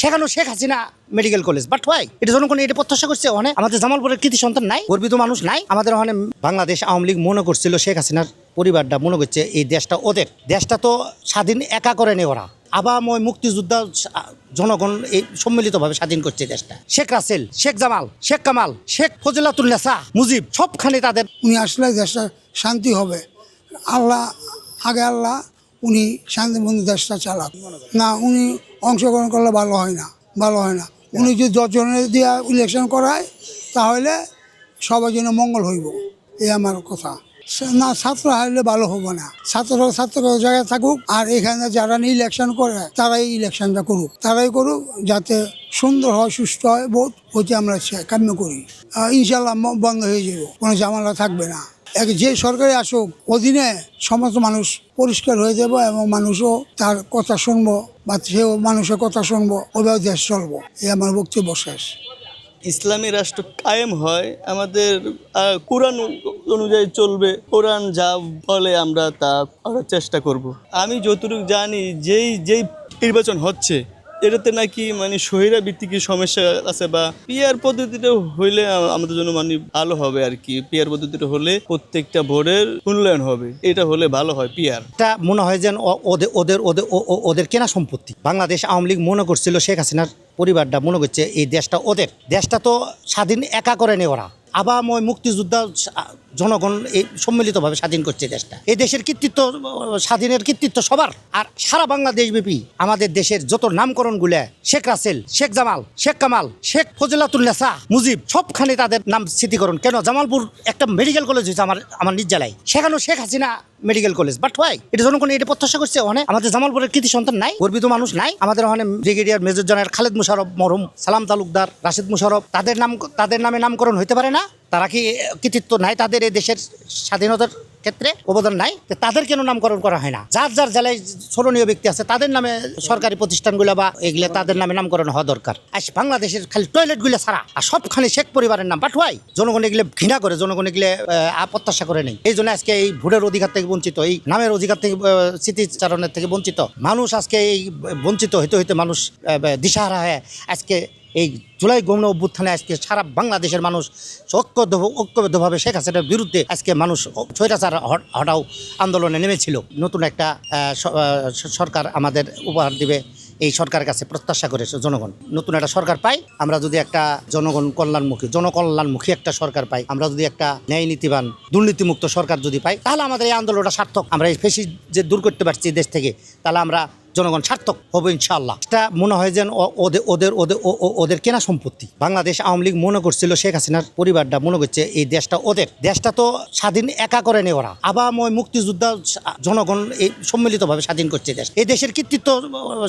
সেখানেও Sheikh Hasina medical college but হয় এটা জনগণ এটা প্রত্যাশা করছে অনেক আমাদের জামালপুরের কৃতি সন্তান নাই, গর্বিত মানুষ নাই। আমাদের ওখানে বাংলাদেশ আওয়ামী লীগ মনে করছিল শেখ হাসিনার পরিবারটা মনে করছে এই দেশটা ওদের। দেশটা তো স্বাধীন একা করে নেই ওরা। আবাময় মুক্তিযোদ্ধা জনগণ এই সম্মিলিতভাবে স্বাধীন করছে দেশটা। শেখ রাসেল, শেখ জামাল, শেখ কামাল, শেখ ফজিলাতুল্লাসা মুজিব, সবখানে তাদের উনি আসলে দেশটা শান্তি হবে। আল্লাহ, আগে আল্লাহ উনি শান্তিপূর্ণ দেশটা চালাক না, উনি অংশগ্রহণ করলে ভালো হয় না, ভালো হয় না। উনি যদি দশজনের দিয়ে ইলেকশন করায়, তাহলে সবার জন্য মঙ্গল হইব। এই আমার কথা। না, ছাত্র হারলে ভালো হবে না। ছাত্ররা ছাত্র জায়গায় থাকুক, আর এখানে যারা ইলেকশন করে, তারাই ইলেকশনটা করুক। তারাই করুক, যাতে সুন্দর হয় সুস্থ হয়, ভোট, ওইটা আমরা কাম্য করি। ইনশাল্লাহ বন্ধ হয়ে যাব। কোনো ঝামেলা থাকবে না। এক যে সরকারি আসুক, অধীনে সমস্ত মানুষ পরিষ্কার হয়ে যাব এবং মানুষও তার কথা শুনব বা সেও মানুষের কথা শুনব ওভাবে দেশ চলবো এই আমার বক্তব্য শেষ ইসলামী রাষ্ট্র কায়েম হয়, আমাদের কোরআন অনুযায়ী চলবে, কোরআন যা বলে আমরা তা করার চেষ্টা করব। আমি যতটুকু জানি, যেই যেই নির্বাচন হচ্ছে এটাতে নাকি মানে সহিরা ভিত্তিক সমস্যা আছে বা পিয়ার পদ্ধতিটা হইলে আমাদের জন্য মানে ভালো হবে আর কি। পিয়ার পদ্ধতিটা হলে প্রত্যেকটা ভোটের উন্নয়ন হবে। এটা হলে ভালো হয় পিয়ার। এটা মনে হয় যেন ওদের ওদের ওদের ওদের কেনা সম্পত্তি। বাংলাদেশ আওয়ামী লীগ মনে করছিল শেখ হাসিনার পরিবারটা মনে করছে, এই দেশটা ওদের। দেশটা তো স্বাধীন একা করে নেই ওরা। আবাময় মুক্তিযোদ্ধা জনগণ এই সম্মিলিতভাবে স্বাধীন করছে দেশটা। এই দেশের কৃতিত্ব, স্বাধীনের কৃতিত্ব সবার। আর সারা বাংলাদেশব্যাপী আমাদের দেশের যত নামকরণগুলা শেখ রাসেল, শেখ জামাল, শেখ কামাল, শেখ ফজিলাতুল্লাসা মুজিব, সবখানে তাদের নাম স্মৃতিকরণ। কেন? জামালপুর একটা মেডিকেল কলেজ হয়েছে আমার আমার নিজ জেলায়। সেখানেও Sheikh Hasina medical college but হয় এটা জনগণ এটা প্রত্যাশা করছে অনেক আমাদের জামালপুরের কৃতি সন্তান নাই, গর্বিত মানুষ নাই। আমাদের ওখানে brigadier major general Khaled Musharraf মরহুম, সালাম তালুকদার, রাশিদ মুশারফ তাদের নাম, তাদের নামে নামকরণ হইতে পারে না। তারা কি কৃতিত্ব নাই তাদের এই দেশের স্বাধীনতার? ক্ষেত্রে অবদান নাই তাদের কেন নামকরণ করা হয় না? যার যার জেলায় স্মরণীয় ব্যক্তি আছে, তাদের নামে সরকারি প্রতিষ্ঠানগুলো বা এগুলো তাদের নামে নামকরণ হওয়া দরকার। আজ বাংলাদেশের খালি টয়লেটগুলো ছাড়া আর সবখানে শেখ পরিবারের নাম পাঠওয়াই, জনগণ এগুলো ঘৃণা করে, জনগণ এগুলো প্রত্যাশা করে নেই। এই জন্য আজকে এই ভোটের অধিকার থেকে বঞ্চিত, এই নামের অধিকার থেকে স্মৃতিচারণের থেকে বঞ্চিত মানুষ আজকে এই বঞ্চিত, হইতে হইতে মানুষ দিশাহারা হয়ে আজকে এই জুলাই গণ অভ্যুত্থানে আজকে সারা বাংলাদেশের মানুষ ঐক্যবদ্ধ, ঐক্যবদ্ধভাবে শেখ হাসিনার বিরুদ্ধে আজকে মানুষ স্বৈরাচার হটাও আন্দোলনে নেমেছিল। নতুন একটা সরকার আমাদের উপহার দিবে এই সরকারের কাছে প্রত্যাশা করেছে জনগণ। নতুন একটা সরকার পাই, আমরা যদি একটা জনগণ কল্যাণমুখী, জনকল্যাণমুখী একটা সরকার পাই, আমরা যদি একটা ন্যায় নীতিবান দুর্নীতিমুক্ত সরকার যদি পাই, তাহলে আমাদের এই আন্দোলনটা সার্থক। আমরা এই ফেসি যে দূর করতে পারছি দেশ থেকে, তাহলে আমরা জনগণ সার্থক হবে ইনশাল্লাহ এটা মনে হয় যেন ওদের ওদের ওদের ওদের কেনা সম্পত্তি। বাংলাদেশ আওয়ামী লীগ মনে করছিল শেখ হাসিনার পরিবারটা মনে করছে এই দেশটা ওদের। দেশটা তো স্বাধীন একা করে নেই ওরা। আবাময় মুক্তিযোদ্ধা জনগণ এই সম্মিলিতভাবে স্বাধীন করছে দেশ। এই দেশের কৃতিত্ব,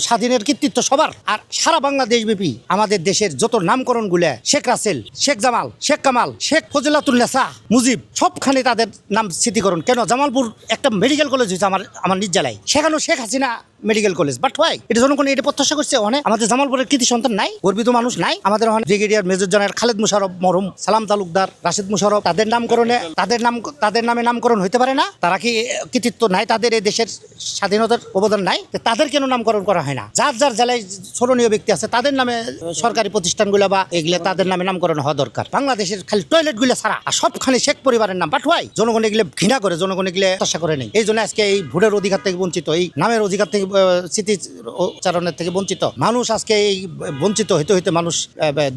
স্বাধীনের কৃতিত্ব সবার। আর সারা বাংলাদেশ ব্যাপী আমাদের দেশের যত নামকরণগুলো, শেখ রাসেল, শেখ জামাল, শেখ কামাল, শেখ ফজিলাতুল্লাসা মুজিব, সবখানে তাদের নাম স্মৃতিকরণ। কেন জামালপুর একটা মেডিকেল কলেজ হয়েছে আমার আমার নিজ জেলায় সেখানেও Sheikh Hasina medical college but হয় এটা জনগণ এটা প্রত্যাশা করছে, অনেক। আমাদের জামালপুরের কৃতি সন্তান নাই, গর্বিত মানুষ নাই। আমাদের ওখানে brigadier major general Khaled Musharraf মরহুম, সালাম তালুকদার, রাশিদ মুশারফ, তাদের নামকরণে তাদের নাম তাদের নামে নামকরণ হইতে পারে না। তারা কি কৃতিত্ব নাই? তাদের এই দেশের স্বাধীনতার অবদান নাই? তাদের কেন নামকরণ করা হয় না? যার যার জেলায় স্মরণীয় ব্যক্তি আছে, তাদের নামে সরকারি প্রতিষ্ঠানগুলো বা এগুলো তাদের নামে নামকরণ হওয়া দরকার। বাংলাদেশের খালি টয়লেটগুলো ছাড়া আর সবখানে শেখ পরিবারের নাম। পাঠওয়াই জনগণ এগুলো ঘৃণা করে, জনগণ এগুলো আশা করে নেই। এই জন্য আজকে এই ভোটের অধিকার থেকে বঞ্চিত, এই নামের অধিকার থেকে স্মৃতিচারণের থেকে বঞ্চিত। মানুষ আজকে এই বঞ্চিত হইতে হইতে মানুষ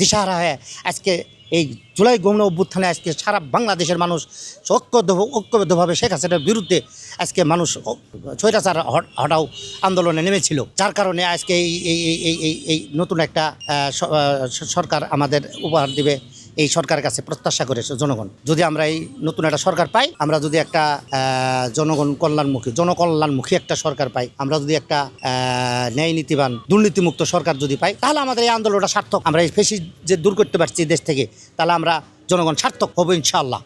দিশাহারা হয়ে আজকে এই জুলাই গণ অভ্যুত্থানে আজকে সারা বাংলাদেশের মানুষ ঐক্যবদ্ধ, ঐক্যবদ্ধভাবে শেখ হাসিনার বিরুদ্ধে আজকে মানুষ স্বৈরাচার হটাও আন্দোলনে নেমেছিল। যার কারণে আজকে এই এই এই এই নতুন একটা সরকার আমাদের উপহার দিবে। এই সরকারের কাছে প্রত্যাশা করেছে জনগণ। যদি আমরা এই নতুন একটা সরকার পাই, আমরা যদি একটা জনগণ কল্যাণমুখী, জনকল্যাণমুখী একটা সরকার পাই, আমরা যদি একটা ন্যায় নীতিবান দুর্নীতিমুক্ত সরকার যদি পাই, তাহলে আমাদের এই আন্দোলনটা সার্থক। আমরা এই ফেসি যে দূর করতে পারছি দেশ থেকে, তাহলে আমরা জনগণ সার্থক হব ইনশাআল্লাহ।